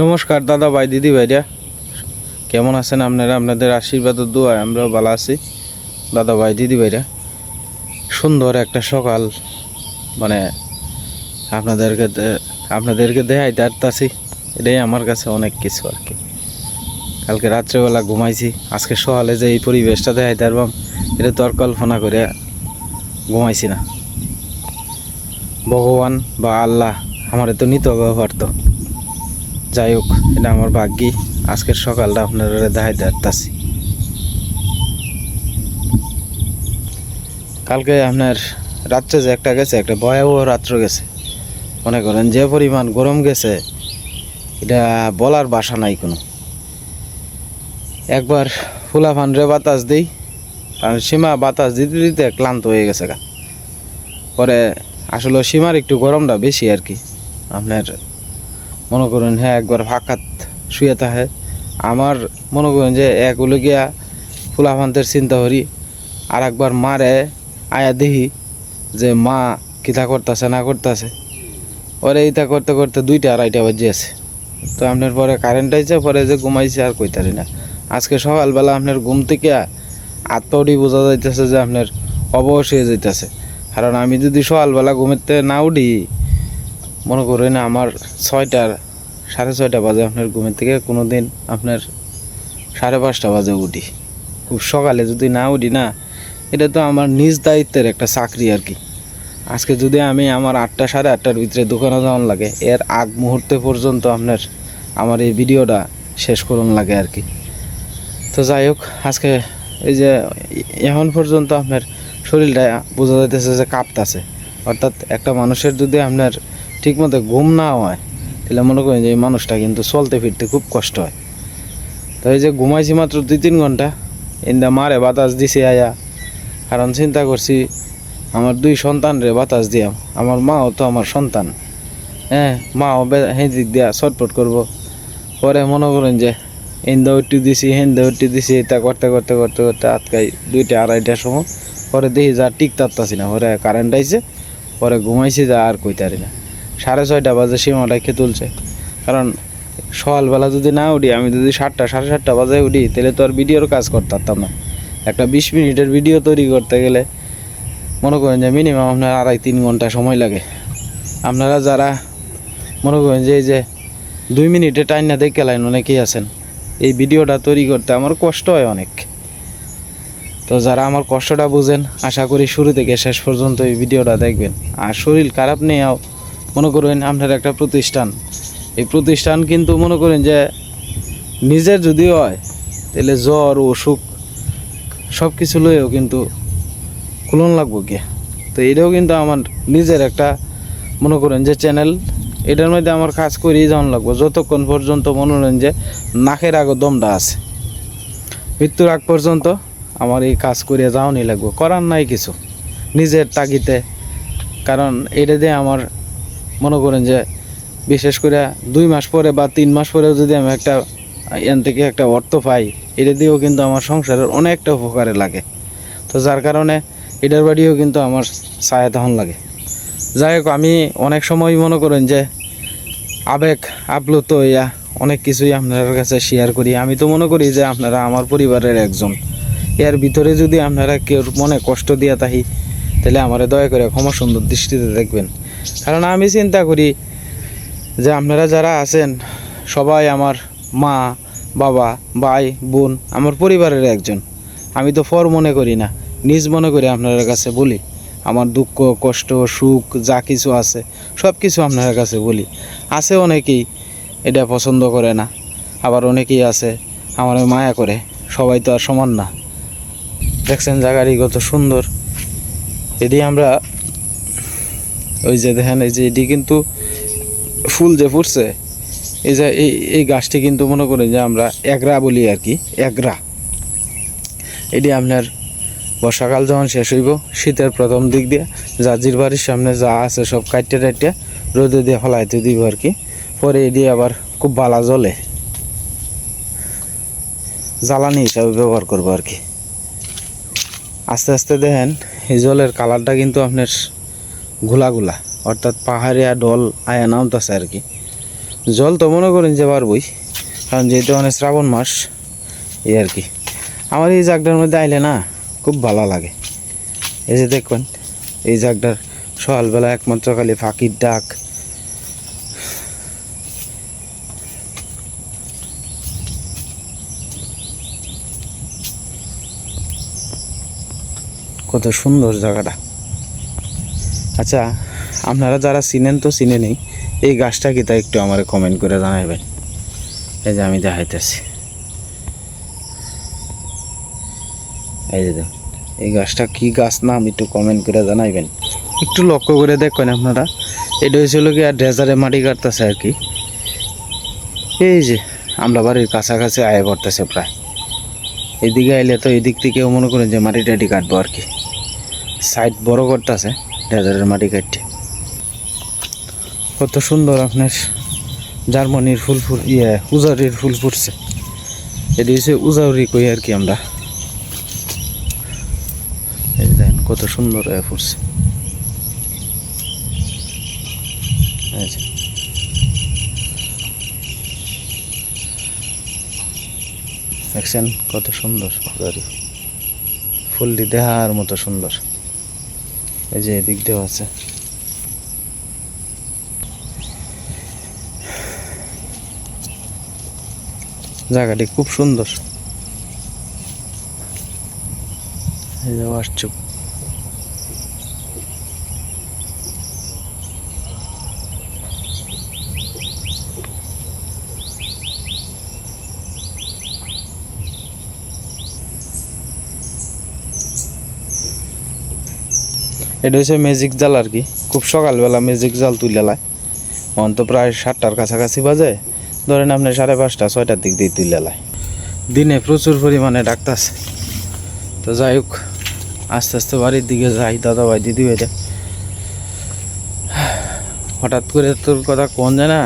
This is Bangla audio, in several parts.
নমস্কার দাদা ভাই, দিদি ভাইরা। কেমন আছেন আপনারা? আপনাদের আশীর্বাদ ও দোয়ায় আমরাও ভালো আছি। দাদা ভাই, দিদি ভাইরা, সুন্দর একটা সকাল। মানে আপনাদেরকে আপনাদেরকে দেখাইতে পারতাছি এটাই আমার কাছে অনেক কিছু আর কি। কালকে রাত্রেবেলা ঘুমাইছি। আজকে সকালে যে এই পরিবেশটা দেখাইতে পারবাম এটা তো আর কল্পনা করে ঘুমাইছি না। ভগবান বা আল্লাহ আমার তো নিতে হবে পারতো যাই হোক, এটা আমার ভাগ্যি। আজকের সকালটা আপনারা দেখাই দেখতেছি কালকে আপনার রাত্রে যে একটা গেছে, একটা ভয়াবহ রাত্র গেছে। মনে করেন যে পরিমাণ গরম গেছে, এটা বলার বাসা নাই কোনো। একবার ফুলা ফানরে বাতাস দিই, কারণ সীমা বাতাস দিতে দিতে ক্লান্ত হয়ে গেছে গা। পরে আসলে সীমার একটু গরমটা বেশি আর কি। আপনার মনে করেন হ্যাঁ একবার ফাঁকাত শুয়ে থাকে। আমার মনে করেন যে এক হলো গিয়া ফুলাফান্তের চিন্তা করি, আর একবার মারে আয়া দেখি যে মা কিতা করতেছে, না করতেছে। পরে এইটা করতে করতে দুইটা আড়াইটা বাজে আছে। তো আপনার পরে কারেন্ট আইছে, পরে যে ঘুমাইছে আর কইতারি না। আজকে সকালবেলা আপনার ঘুম থেকে আত্মটি বোঝা যাইতেছে যে আপনার অবশ হয়ে যাইতেছে। কারণ আমি যদি সকালবেলা ঘুমেতে না উঠি মনে করেন আমার ছয়টার, সাড়ে ছয়টা বাজে আপনার ঘুমের থেকে কোনো দিন আপনার সাড়ে পাঁচটা বাজে উঠি। খুব সকালে যদি না উঠি না, এটা তো আমার নিজ দায়িত্বের একটা চাকরি আর কি। আজকে যদি আমি আমার আটটা, সাড়ে আটটার ভিতরে দোকানে যাওয়ান লাগে, এর আগ মুহূর্তে পর্যন্ত আপনার আমার এই ভিডিওটা শেষ করুন লাগে আর কি। তো যাই হোক, আজকে এই যে এখন পর্যন্ত আপনার শরীরটা বোঝা যাইতেছে যে কাঁপতাছে। অর্থাৎ একটা মানুষের যদি আপনার ঠিকমতো ঘুম না হয়, তাহলে মনে করেন যে এই মানুষটা কিন্তু চলতে ফিরতে খুব কষ্ট হয়। তো এই যে ঘুমাইছি মাত্র দুই তিন ঘণ্টা ইন্দা মারে বাতাস দিছে আয়া। কারণ চিন্তা করছি, আমার দুই সন্তান রে বাতাস দিয়াম আমার মাও তো আমার সন্তান। হ্যাঁ মাও সেই দিক দিয়া ছটপট করব। পরে মনে করেন যে ইন্দা উঠি দিছি, হেন্দা উঠি দিছি, এটা করতে করতে করতে করতে আটকাই দুইটা আড়াইটার সময়। পরে দেখি যা টিক তারতাছি না, পরে কারেন্ট আইছে, পরে ঘুমাইছি যা আর কইতারি না। সাড়ে ছয়টা বাজে সীমাটা খেয়ে তুলছে। কারণ সকালবেলা যদি না উঠি, আমি যদি সাতটা, সাড়ে সাতটা বাজে উঠি, তাহলে তো আর ভিডিওর কাজ করতে পারতাম না। একটা বিশ মিনিটের ভিডিও তৈরি করতে গেলে মনে করেন যে মিনিমাম আপনার আড়াই, তিন ঘণ্টা সময় লাগে। আপনারা যারা মনে করেন যে এই যে দুই মিনিটে টাইম না দেখে লাইন অনেকেই আছেন, এই ভিডিওটা তৈরি করতে আমার কষ্ট হয় অনেক। তো যারা আমার কষ্টটা বুঝেন, আশা করি শুরু থেকে শেষ পর্যন্ত এই ভিডিওটা দেখবেন। আর শরীর খারাপ নিয়েও মনে করেন আপনার একটা প্রতিষ্ঠান। এই প্রতিষ্ঠান কিন্তু মনে করেন যে নিজের যদি হয়, তাহলে জ্বর, অসুখ সব কিছু লয়েও কিন্তু খুলন লাগবো গিয়া তো এটাও কিন্তু আমার নিজের একটা মনে করেন যে চ্যানেল এটার মধ্যে আমার কাজ করেই যাওয়ান লাগবো। যতক্ষণ পর্যন্ত মনে করেন যে নাকের আগে দমটা আছে। মৃত্যুর আগ পর্যন্ত আমার এই কাজ করে যাওয়ানি লাগবো। করার নাই কিছু নিজের তাগিতে কারণ এটা দিয়ে আমার মনে করেন যে বিশেষ করে দুই মাস পরে বা তিন মাস পরে যদি আমি একটা, এন থেকে একটা অর্থ পাই, এটা দিয়েও কিন্তু আমার সংসারের অনেকটা উপকারে লাগে। তো যার কারণে এটার বাড়িও কিন্তু আমার ছায়া তখন লাগে। যাই হোক, আমি অনেক সময় মনে করেন যে আবেগ আপ্লুত হইয়া অনেক কিছুই আপনার কাছে শেয়ার করি। আমি তো মনে করি যে আপনারা আমার পরিবারের একজন। এর ভিতরে যদি আপনারা কেউ মনে কষ্ট দিয়া থাকি, তাহলে আমারে দয়া করে ক্ষমা সুন্দর দৃষ্টিতে দেখবেন। কারণ আমি চিন্তা করি যে আপনারা যারা আছেন, সবাই আমার মা, বাবা, ভাই, বোন, আমার পরিবারের একজন। আমি তো ফর মনে করি না, নিজ মনে করি আপনার কাছে বলি। আমার দুঃখ, কষ্ট, সুখ, যা কিছু আছে সব কিছু আপনার কাছে বলি। আছে অনেকেই এটা পছন্দ করে না, আবার অনেকেই আছে আমার মায়া করে, সবাই তো আর সমান না। দেখছেন জায়গাটি কত সুন্দর। যদি আমরা ওই যে দেখেন, এই যে এটি কিন্তু ফুল যে ফুটছে, এই যে এই এই গাছটি কিন্তু মনে করেন যে আমরা একরা বলি আর কি, একরা। এটি আপনার বর্ষাকাল যখন শেষ হইব, শীতের প্রথম দিক দিয়ে জাজির বাড়ির সামনে যা আছে সব কাটতে টাইটে রোদে দিয়ে ফলাইতে দিব আর কি, পরে এটি আবার খুব বালা জলে জ্বালানি হিসাবে ব্যবহার করব আর কি। আস্তে আস্তে দেখেন, এই জলের কালারটা কিন্তু আপনার ঘোলা ঘোলা অর্থাৎ পাহাড়িয়া ডল আয়া নামতেছে আর কি। জল তো মনে করেন যে পারবই কারণ যেহেতু মানে শ্রাবণ মাস, এই আর কি। আমার এই জাগটার মধ্যে আইলে না, খুব ভালো লাগে। এই যে দেখবেন এই জাগটার সকালবেলা একমাত্র খালি ফাঁকির ডাক। কত সুন্দর জায়গাটা। আচ্ছা আপনারা যারা চিনেন তো চিনে নেই, এই গাছটা কি তা একটু আমার কমেন্ট করে জানাইবেন। এই যে আমি দেখাইতেছি। এই যে এই গাছটা কি গাছ নাম একটু কমেন্ট করে জানাইবেন। একটু লক্ষ্য করে দেখবেন আপনারা। এটা হয়েছিল কি আর ড্রেজারে মাটি কাটতেছে আর কি। এই যে, আমরা বাড়ির কাছাকাছি আয় পড়তেছে প্রায়। এদিকে আইলে তো এদিক থেকেও মনে করেন যে মাটি টাটি কাটবো আর কি। সাইড বড় করতেছে। ড্রেজারের মাটি কাটতে কত সুন্দর আপনার জার্মানির ফুল ফুল ইয়ে উজারির ফুল ফুটছে। এটি হচ্ছে উজাউরি কই আর কি আমরা। দেখেন, কত সুন্দর ফুটছে। দেখছেন কত সুন্দর উজারি ফুলটি দেখার মতো সুন্দর। এই যে এদিক দিয়েও আছে। জায়গাটি খুব সুন্দর। এই যে এটা হচ্ছে ম্যাজিক জাল আর কি খুব সকালবেলা ম্যাজিক জাল তুলে লায় এখন তো প্রায় সাতটার কাছাকাছি বাজে। ধরেন আপনি সাড়ে পাঁচটা, ছয়টার দিক দিয়ে তুলে লায় দিনে প্রচুর পরিমাণে ডাকতাছে তো যাই হোক, আস্তে আস্তে বাড়ির দিকে যাই দাদা ভাই দিদি ভাইটা হঠাৎ করে তোর কথা কোন যায় না,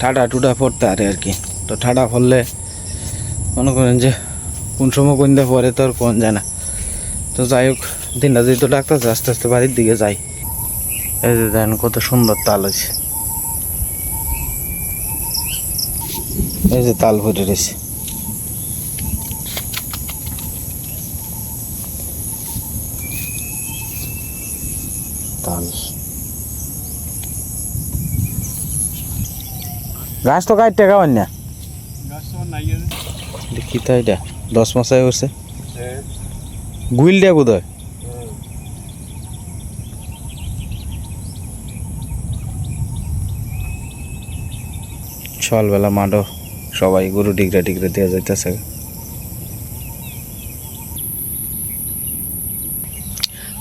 ঠাডা টুডা পড়তে আরে আর কি তো ঠাডা পড়লে মনে করেন যে কোন সময় কোন দিয়ে পরে তোর কোন যায় না। তো যাই হোক দিনটা যেহেতু ডাকতেছে আস্তে আস্তে বাড়ির দিকে যাই। এই যে দেখেন কত সুন্দর তাল হয়েছে। এই যে তাল ভরে রয়েছে। তাল। গাছ তো কাটতে খাওয়ান না? দেখি তো এটা দশ মাসায় করছে গুইল দিয়া কোথায় সকালবেলা মাঠও সবাই গরু টিকরা টিকরা দেওয়া যাইতেছে।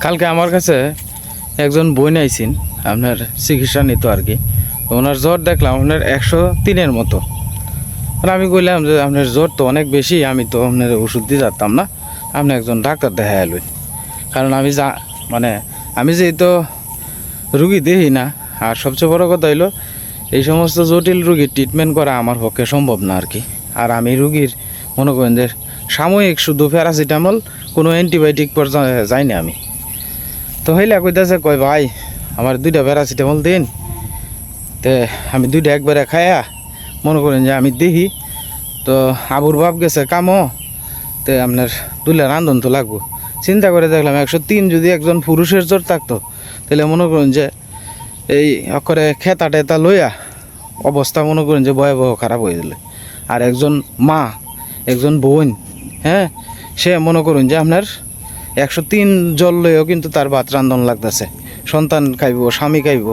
কালকে আমার কাছে একজন বই নাইছেন, আপনার চিকিৎসা নিত আর কি। ওনার জ্বর দেখলাম, আপনার একশো তিনের মতো। আর আমি কইলাম যে আপনার জ্বর তো অনেক বেশি, আমি তো আপনার ওষুধ দিয়ে যাতাম না। আপনি একজন ডাক্তার দেখা এলেন কারণ আমি যা মানে আমি যেহেতু রুগী দেখি না, আর সবচেয়ে বড় কথা হইল, এই সমস্ত জটিল রুগীর ট্রিটমেন্ট করা আমার পক্ষে সম্ভব না আর কি আর আমি রুগীর, মনে করেন যে, সাময়িক শুধু প্যারাসিটামল কোনো অ্যান্টিবায়োটিক পর্যন্ত যাইনি আমি। তো হইলা কইতাছে, কয়, ভাই, আমার দুইটা প্যারাসিটামল দিন। তে আমি দুইটা একবারে খায়া, মনে করেন যে আমি দেখি, তো আবুর বাপ গেছে কামও তে আপনার তুলে রান্ধন তো লাগবো। চিন্তা করে দেখলাম একশো তিন যদি একজন পুরুষের জ্বর থাকতো, তাহলে মনে করুন যে এই অক্ষরে খেতা টেতা লইয়া অবস্থা মনে করেন যে ভয়াবহ খারাপ হয়ে গেলে। আর একজন মা, একজন বোন হ্যাঁ সে মনে করুন যে আপনার একশো তিন জল লইও কিন্তু তার ভাত রান্ধন লাগতেছে। সন্তান খাইব, স্বামী খাইব।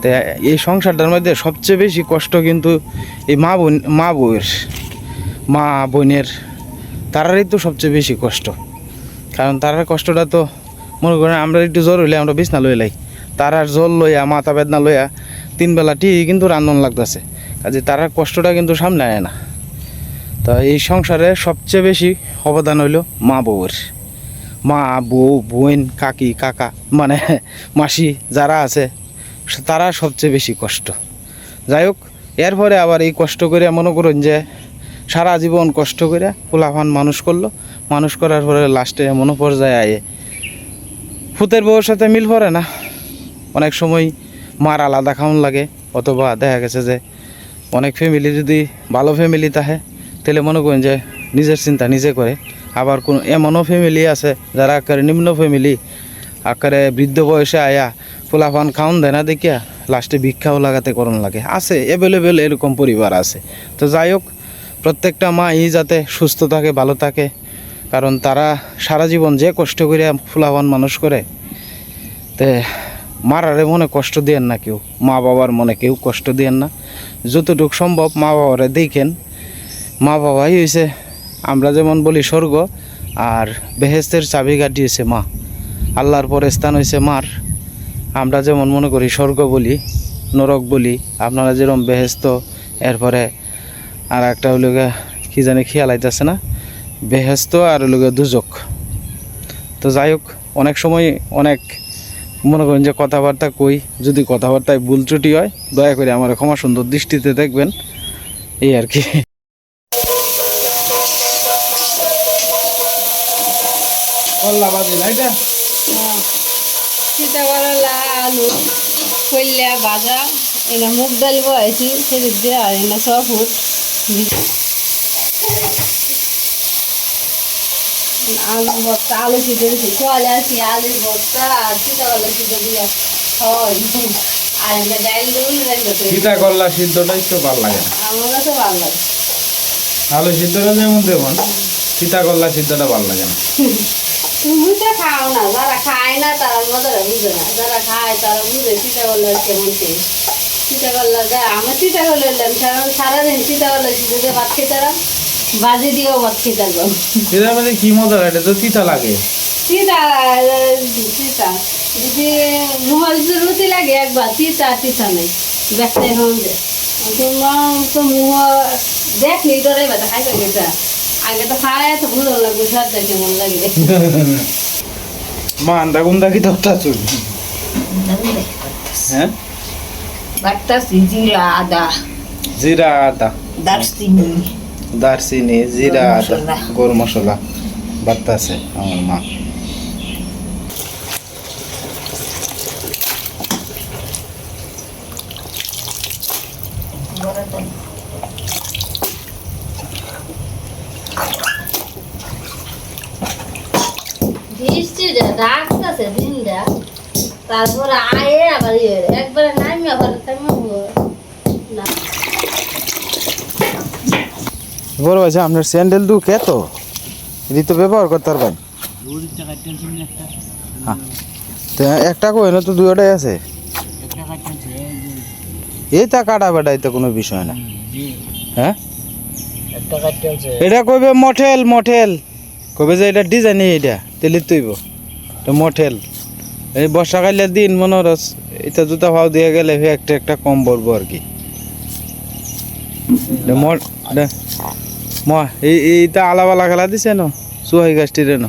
তো এই সংসারটার মধ্যে সবচেয়ে বেশি কষ্ট কিন্তু এই মা বোন, মা বউয়ের, মা বোনের তারারই তো সবচেয়ে বেশি কষ্ট। কারণ তারার কষ্টটা তো, মনে করেন আমরা একটু জ্বর হইলে আমরা বিছনা লই লাই। তারার জল লইয়া, মাথা বেদনা লইয়া তিন বেলা ঠিকই কিন্তু রান্ধন লাগতেছে। কাজে তারার কষ্টটা কিন্তু সামনে আয় না। তা এই সংসারে সবচেয়ে বেশি অবদান হইল মা বউয়ের। মা, বউ, বোন, কাকি, কাকা মানে মাসি যারা আছে, তারা সবচেয়ে বেশি কষ্ট। যাই হোক, এরপরে আবার এই কষ্ট করে মনে করুন যে সারা জীবন কষ্ট করে পোলাফান মানুষ করল। মানুষ করার পরে লাস্টে এমনও পর্যায়ে আয়ে। ফুতের বউর সাথে মিল পড়ে না। অনেক সময় মার আলাদা খাওয়ান লাগে, অথবা দেখা গেছে যে অনেক ফ্যামিলি যদি ভালো ফ্যামিলি থাকে, তাহলে মনে করেন যে নিজের চিন্তা নিজে করে। আবার কোন এমনও ফ্যামিলি আছে, যারা আকারে নিম্ন ফ্যামিলি আকারে বৃদ্ধ বয়সে আয়া ফুলাফান খাওন দেয় না দেখিয়া লাস্টে ভিক্ষাও লাগাতে করণ লাগে। আছে অ্যাভেলেবেল এরকম পরিবার আছে। তো যাই হোক প্রত্যেকটা মা মাই যাতে সুস্থ থাকে, ভালো থাকে, কারণ তারা সারা জীবন যে কষ্ট করে ফুলাফান মানুষ করে, তে মারারে মনে কষ্ট দিয়েন না কেউ মা বাবার মনে কেউ কষ্ট দিয়েন না। যতটুকু সম্ভব মা বাবারে দেখেন। মা বাবাই হয়েছে আমরা যেমন বলি স্বর্গ, আর বেহেস্তের চাবি কাটিয়েছে মা। আল্লাহর পরে স্থান হয়েছে মার। আমরা যেমন মনে করি স্বর্গ বলি, নরক বলি, আপনারা যেরকম বেহেস্ত, এরপরে আর একটা হলো কি জানি খেয়াল আইতেছে না বেহেস্ত আর হলো দুজক। তো যাই হোক অনেক সময় অনেক মনে করেন যে কথাবার্তা কই যদি কথাবার্তায় ভুল ত্রুটি হয় দয়া করে আমার ক্ষমা সুন্দর দৃষ্টিতে দেখবেন। এই আর কি। করলা আলু কইলা ভাজা এনে মুগ ডাল বয়েছি সেদিক দিয়ে আর এনে ছ ফুট আলু ভর্তা আলু সিদ্ধ দিয়েছি চলে আসি আলু ভর্তা আর সীতা করলা সিদ্ধ দিয়ে হয়। আর ডাইল দুল রাখতে সিদ্ধটাই তো ভালো লাগে আমার কাছে ভালো লাগে। আলু সিদ্ধটা যেমন দেবন সীতা সিদ্ধটা ভালো লাগে না। তুমি তো খাও না যারা খায় না তারা মজারা বুঝে না। যারা খায় তারা বুঝে চিন্তা করলে কেমন টেস্ট করলে আমার চিন্তা করলে সারা সারাদিন চিন্তা দিয়ে ভাত খেতাম বাজি দিয়েও ভাত খেতাম মধ্যে কি মজা এটা তো তিতা লাগে। চিতা চিতা যদি রুমাল রুটি লাগে একবার চিতা চিতা নেই। দেখতে হন যে। তোমার তো মুহ দেখলি তোরে বাতা খাই গেছে আগে তো খায় তো বুঝো লাগবে সার দেখে মন লাগে। মা আন্দা গুন্দা কি দরটা চুল? হ্যাঁ? বাট্টাছি জিরা আদা জিরা আদা দারচিনি দারচিনি জিরা আদা। গরম মশলা আমার মা বৃষ্টিটা ডাকতেছে দিনটা। তারপরে আয়ে আবার ইয়ে একবারে নামি আবার তেমন না বড় ভাই আপনার স্যান্ডেল দু কে তো এটি তো ব্যবহার করতে পারবেন। হ্যাঁ। একটা কই না তো দুইটাই আছে। এই তা কাটা বেটাই তো কোনো বিষয় না। হ্যাঁ? এটা কইবে মঠেল মঠেল। কবে যে এটা ডিজাইন এটা, তেলি তুইব তো মঠেল। এই বর্ষাকালের দিন মনে রস, এটা জুতা ভাও দিয়ে গেলে একটা একটা কম পড়ব আর কি। এটা এটা ম এই এইটা আলাবালা খেলা দিছে ন? সুহাই গাছটির ন?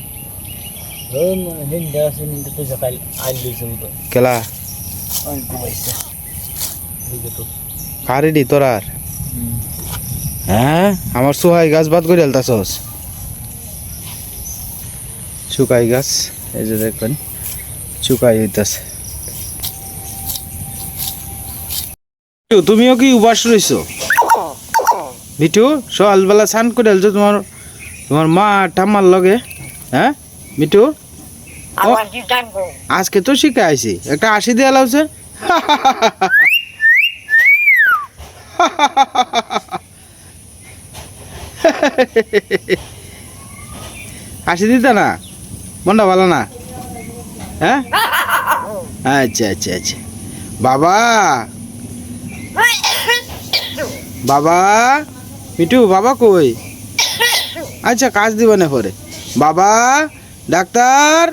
খেলা? কারিডি তোরার হ্যাঁ আমার সুহাই গাছ বাদ করে আলতাছস শুকাই গাছ এই যে দেখবেন শুকাই হইতাছে তুমিও কি উবাস রইছো মিঠু সকালবেলা স্নান করে আলছো তোমার তোমার মা ঠাম্মার লগে হ্যাঁ? মিঠু আজকে তো শিখে আইছি। একটা আশি দিয়ে লাগছে হাসি দিতে না? মনটা ভালো না? হ্যাঁ? আচ্ছা আচ্ছা আচ্ছা। বাবা! বাবা! মিঠু বাবা কই? আচ্ছা কাজ দিব না পরে। বাবা ডাক্তার?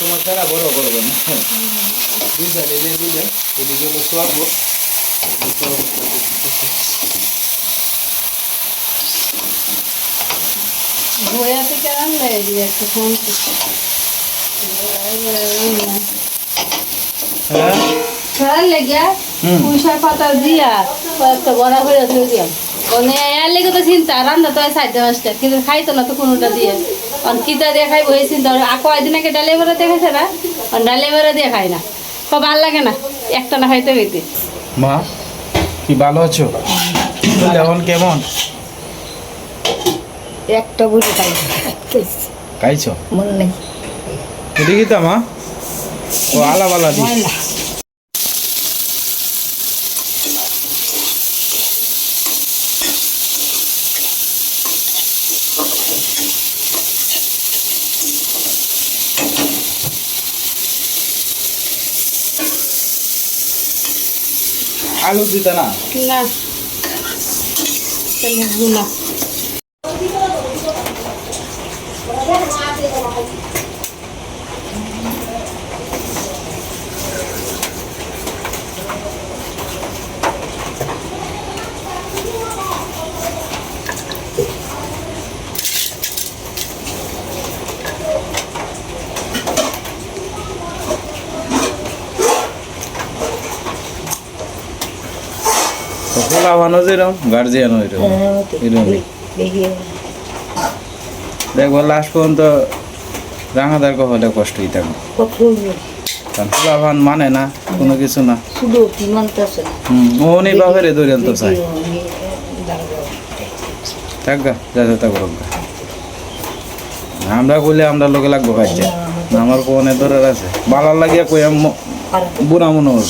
তোমার বড় বইয়া থেকে রান্না দিয়ে একটা ফোন খেলার লেগে হুম। পুঁইশাক পাতা দিয়া একটা বড়া করে ধুয়ে দিলাম মানে এর লেগে তো চিন্তা রান্না তো সাইড মাছটা কিন্তু খাইতো না তো কোনোটা দিয়ে কারণ কিতা দিয়ে খাইবো এই চিন্তা আকো একদিন আগে ডালে বেড়া দিয়ে খাইছে না কারণ ডালে বেড়া দিয়ে খাই না তো ভালো লাগে না একটা না খাইতে হইতে মা কি ভালো আছো এখন কেমন একটা বুড়ি খাই। খাইছো? মনে নেই। কি তা মা। ও আলা বালা দি আলু দিতা না? না। তাহলে তো খোলা যেরকম গার্জিয়ান এরকম এরকমই দেখব লাস্ট পর্যন্ত রাঙাদার হলে কষ্টই থাকবে কারণ খোলা ভান মানে না কোনো কিছু না। শুধু কি মানতেছে হুম ওনি বাপের দৌড়ান তো চাই থাকগা যা যা তা আমরা কইলে আমরা লোকে লাগবো আমার কোনে দরের আছে। ভালো লাগিয়া কই বুড়া মনে হইব।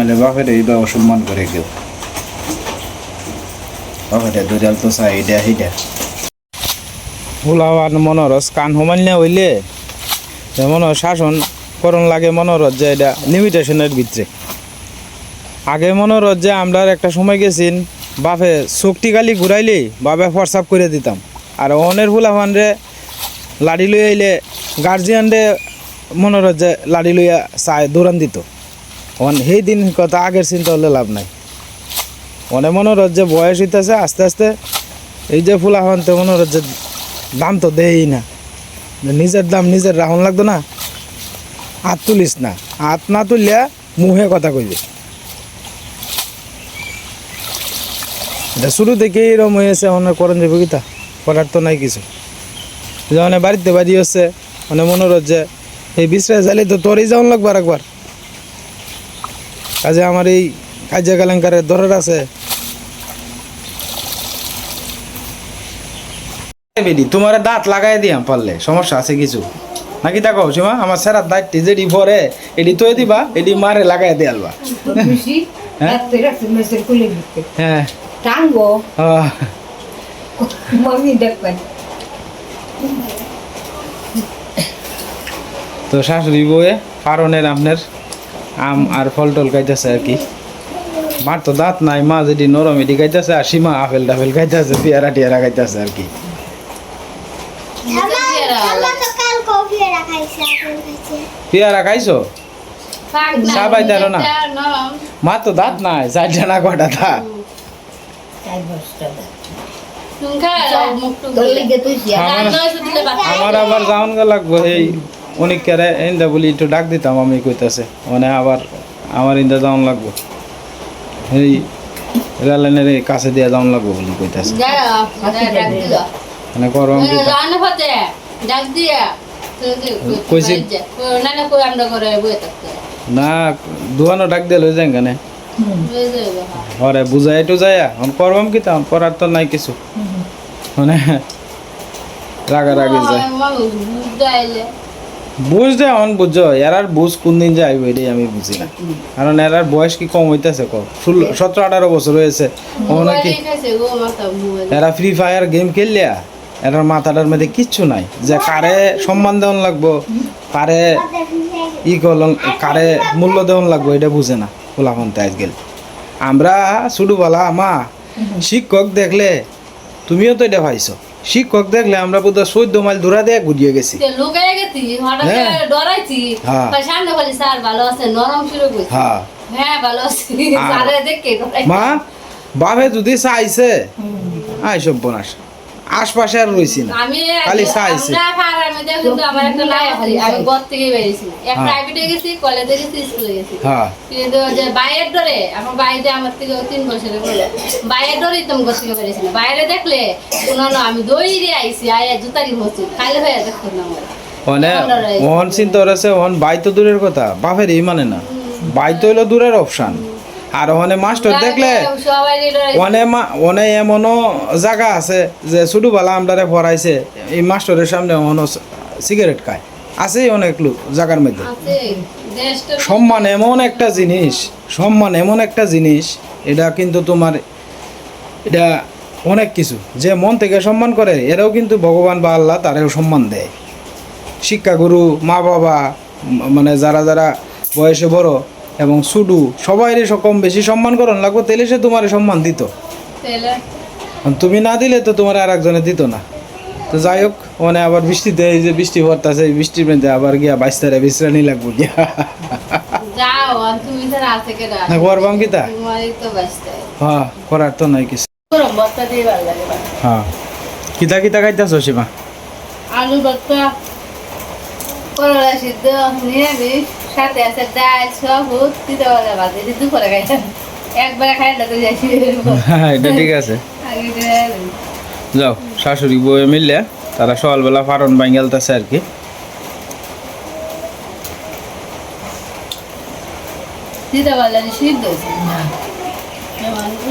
নাহলে বাপের এইটা অসম্মান করে কেউ। বাপের দৌড়াল তো চাই এটা সেইটা ফুলাবান মনোরস, কান সমান না হইলে? যেমন শাসন করণ লাগে মনোরস যে এটা লিমিটেশনের ভিতরে। আগে মনোরস যে আমরা একটা সময় গেছিন, বাপে শক্তি গালি ঘুরাইলে বাপে হোয়াটসঅ্যাপ করে দিতাম। আর অনের ফুলাফান রে লাড়ি লই আইলে গার্জিয়ান রে মনোরস যে লাড়ি লইয়া চায়, দৌড়ান দিত। সেই দিন কথা আগের চিন্তা হলে লাভ নাই। মনে মনোরস যে বয়স হইতেছে, আস্তে আস্তে এই যে ফুলাফান তো মনোরস যে দাম তো দেই না। নিজের দাম নিজের রাহন লাগতো না, হাত তুলিস না। হাত না তুললে মুহে কথা কইবে। শুরু থেকে এরকম হয়েছে অনেক করেন যাবে কিতা করার তো নাই কিছু। যখন বাড়িতে বাড়ি হচ্ছে মানে মনোরজ যে, এই বিশ্রায় যাইলে তো তোরই লাগবে আর একবার। কাজে আমার এই কাজিয়া কালেঙ্কারের দরের আছে। বেডি তোমার দাঁত লাগাই দিয়াম পারলে সমস্যা আছে কিছু? নাকি দেখো সীমা? আমার সেরার দাঁতটি যেটি ভরে এটি তো দিবা এটি মারে লাগাই দিয়ে আলবা। হ্যাঁ? হ্যাঁ। টাঙ্গো মামি দেখবেন। তো শাশুড়ি বউয়ে পারনের আপনার। আম আর ফল টল খাইতেছে আর কি। মার তো দাঁত নাই মা যেটি নরম এটি খাইতেছে আর সীমা আপেল টাপেল খাইতেছে পেয়ারা টিয়ারা খাইতেছে আর কি। পেয়ারা খাইছো চা পাইতে না? মা তো দাঁত নাই চারটা না কটা দাঁত? তোর তোর আমার আবার যাওন গা লাগবো এই অনেক কেরে ইন্দা বলি একটু ডাক দিতাম আমি কইতাছে মানে আবার আমার ইন্দা যাওন লাগবো। এই রেল লাইনের এই কাছে দিয়ে যাওন লাগবো বলি কইতাছে। মানে করম কি কইছি। না দুয়ানো ডাক দিয়ে লই যাই কেনে হরে বুঝাই তো যায় এখন করবাম কি তাম করার তো নাই কিছু। মানে রাগারাগি যায়। বুঝ দে এখন বুঝছ এরার বুঝ কোন দিন যে আইব এটাই আমি বুঝি না। কারণ এরার বয়স কি কম হইতেছে কম ষোলো সতেরো আঠারো বছর হয়েছে। ও নাকি এরা ফ্রি ফায়ার গেম খেললিয়া এরার মাথাটার মধ্যে কিচ্ছু নাই। যে কারে সম্মান দেওয়ান লাগবো কারে ই করলাম কারে মূল্য দেওয়ান লাগবো এটা বুঝে না খোলাফন্তে আজকাল। আমরা ছোটবেলা মা শিক্ষক দেখলে তুমিও তো এটা পাইছো শিক্ষক দেখলে আমরা বোধ হয় চোদ্দ মাইল দূরা দিয়ে ঘুরিয়ে গেছি। হ্যাঁ। হ্যাঁ। হ্যাঁ। মা বাপে যদি চাইছে আই সব বনাস আশপাশে আর রইছি না। আমি খালি চাইছি। আমরা ফার্মের মধ্যে কিন্তু আমার একটা লাই আছে আমি ঘর থেকে বেরিয়েছি। এক হ্যাঁ। প্রাইভেটে গেছি কলেজে গেছি স্কুলে গেছি। হ্যাঁ। কিন্তু যে বাইরের ডরে আমার বাইরে আমার থেকে তিন বছরের বলে বাইরের ডরেই তো ঘর থেকে বেরিয়েছি না। বাইরে দেখলে কোনো না আমি দৌড়ে আইছি আয়া জুতারি হচ্ছি খাইলে হয়ে দেখতো না মানে ওহন চিন্তা করেছে ওহন বাই তো দূরের কথা বাপের এই মানে না। বাই তো হইল দূরের অপশন আর ওখানে মাস্টার দেখলে অনে মা অনে এমনও জায়গা আছে যে ছোটবেলা আমরারে পড়াইছে এই মাস্টারের সামনে অনো সিগারেট খায়। আছে অনেক লোক জায়গার মধ্যে। সম্মান এমন একটা জিনিস সম্মান এমন একটা জিনিস এটা কিন্তু তোমার এটা অনেক কিছু। যে মন থেকে সম্মান করে এরাও কিন্তু ভগবান বা আল্লাহ তারেও সম্মান দেয়। শিক্ষাগুরু মা বাবা মানে যারা যারা বয়সে বড় এবং সুডু সবাইরই সব কম বেশি সম্মান করন লাগবো তাহলে সে তোমার সম্মান দিত। তেলে? তুমি না দিলে তো তোমার আর একজনে দিত না। তো যাই হোক মানে আবার বৃষ্টিতে এই যে বৃষ্টি পড়তেছে এই বৃষ্টির মধ্যে আবার গিয়া বাইশ তারে বিশ্রানি লাগবো গিয়া। কে করবাম তোমারই তো হ্যাঁ করার তো নাই কিছু। হ্যাঁ। কিতা কিতা খাইতেছ সীমা? আলু ভর্তা করলা সিদ্ধ নিরামিষ। সাথে আছে ডাল সব তিতে বলে ভাত এই যে দুপুরে খাই একবারে খাইলে তো যাচ্ছি হ্যাঁ এটা ঠিক আছে। যাও শাশুড়ি বউয়ে মিললে তারা সকালবেলা ফারন বাঙ্গালতেছে আর কি।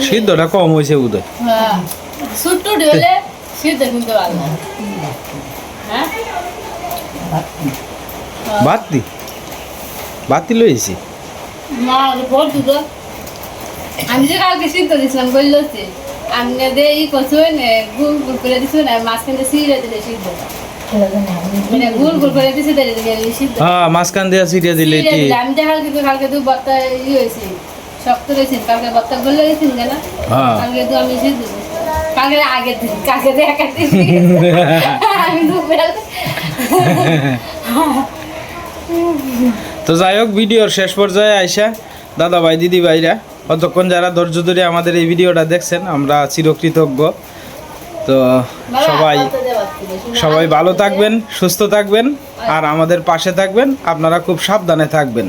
সিদ্ধটা কম হয়েছে উদয় হ্যাঁ সুট্টু ঢেলে সিদ্ধ কিন্তু ভালো হ্যাঁ বাতি বাতি লইছি মা বল দুটো আমি যে কালকে সিদ্ধ বলল দে ই করছুন গুল গুল করে দিছুন আর মাঝখানে সিরে দিলে সিদ্ধ। গুল গুল করে দিছে দিলে দিলে সিদ্ধ। হ্যাঁ মাঝখান দিয়া দিলে সিরে দিলে আমি যে কালকে কালকে তো বত্তা ই হয়েছে শক্ত কালকে বত্তা কেন হ্যাঁ। কালকে তো আমি সিদ্ধ কালকে আগের দিন কালকে তো আমি দুপুরে তো যাই হোক ভিডিওর শেষ পর্যায়ে আইসা দাদা ভাই দিদি ভাইরা অতক্ষণ যারা ধৈর্য ধরে আমাদের এই ভিডিওটা দেখছেন আমরা চিরকৃতজ্ঞ। তো সবাই সবাই ভালো থাকবেন সুস্থ থাকবেন আর আমাদের পাশে থাকবেন আপনারা খুব সাবধানে থাকবেন।